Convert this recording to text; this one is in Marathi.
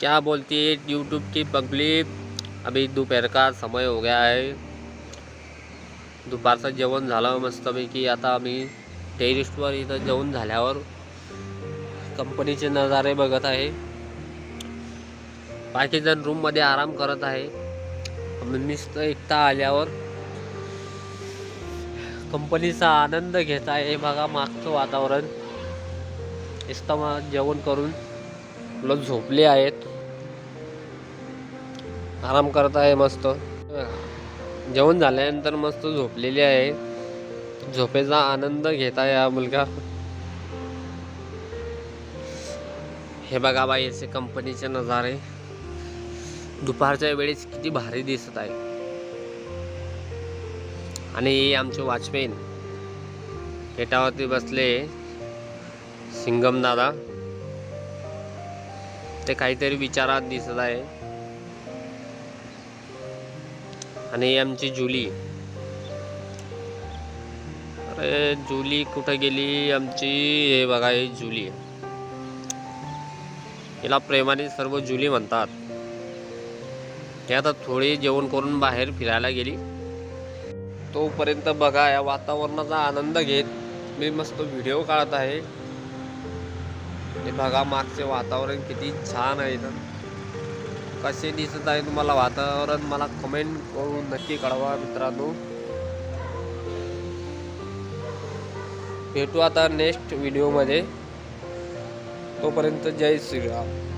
क्या बोलती है यूट्यूब की पब्लिक? अभी दोपहर का समय हो गया है। दुपारचं जेवण झालं मस्तपैकी. आता आम्ही टेरिस्टवर इथं जेवण झाल्यावर कंपनीचे नजारे बघत आहे. बाकीजण रूममध्ये आराम करत आहे. नुसतं एकटा आल्यावर कंपनीचा आनंद घेत आहे. बघा मागचं वातावरण. इस्तमा जेवण करून मुलं झोपले आहेत. आराम करत आहे मस्त. जेवण झाल्यानंतर मस्त झोपलेली आहे. झोपेचा आनंद घेत आहे हा मुलगा. हे बघा बाई असे कंपनीचे नजारे. दुपारच्या वेळेस किती भारी दिसत आहे. आणि हे आमचे वॉचमॅन. गेटावरती बसले. सिंगम दादा. ते काहीतरी विचारात दिसत आहे. आणि आमची जुली. अरे जुली कुठे गेली? आमची हे बघा ही जुली. हिला प्रेमाने सर्व जुली म्हणतात. ते आता थोडी जेवण करून बाहेर फिरायला गेली. तोपर्यंत बघा या वातावरणाचा आनंद घेत मी मस्त व्हिडिओ काढत आहे. हे बघा मागचे वातावरण किती छान आहे इथं. कसे दिसत आहे तुम्हाला वातावरण मला कमेंट करून नक्की कळवा मित्रांनो. भेटू आता नेक्स्ट व्हिडिओमध्ये तोपर्यंत जय श्रीराम.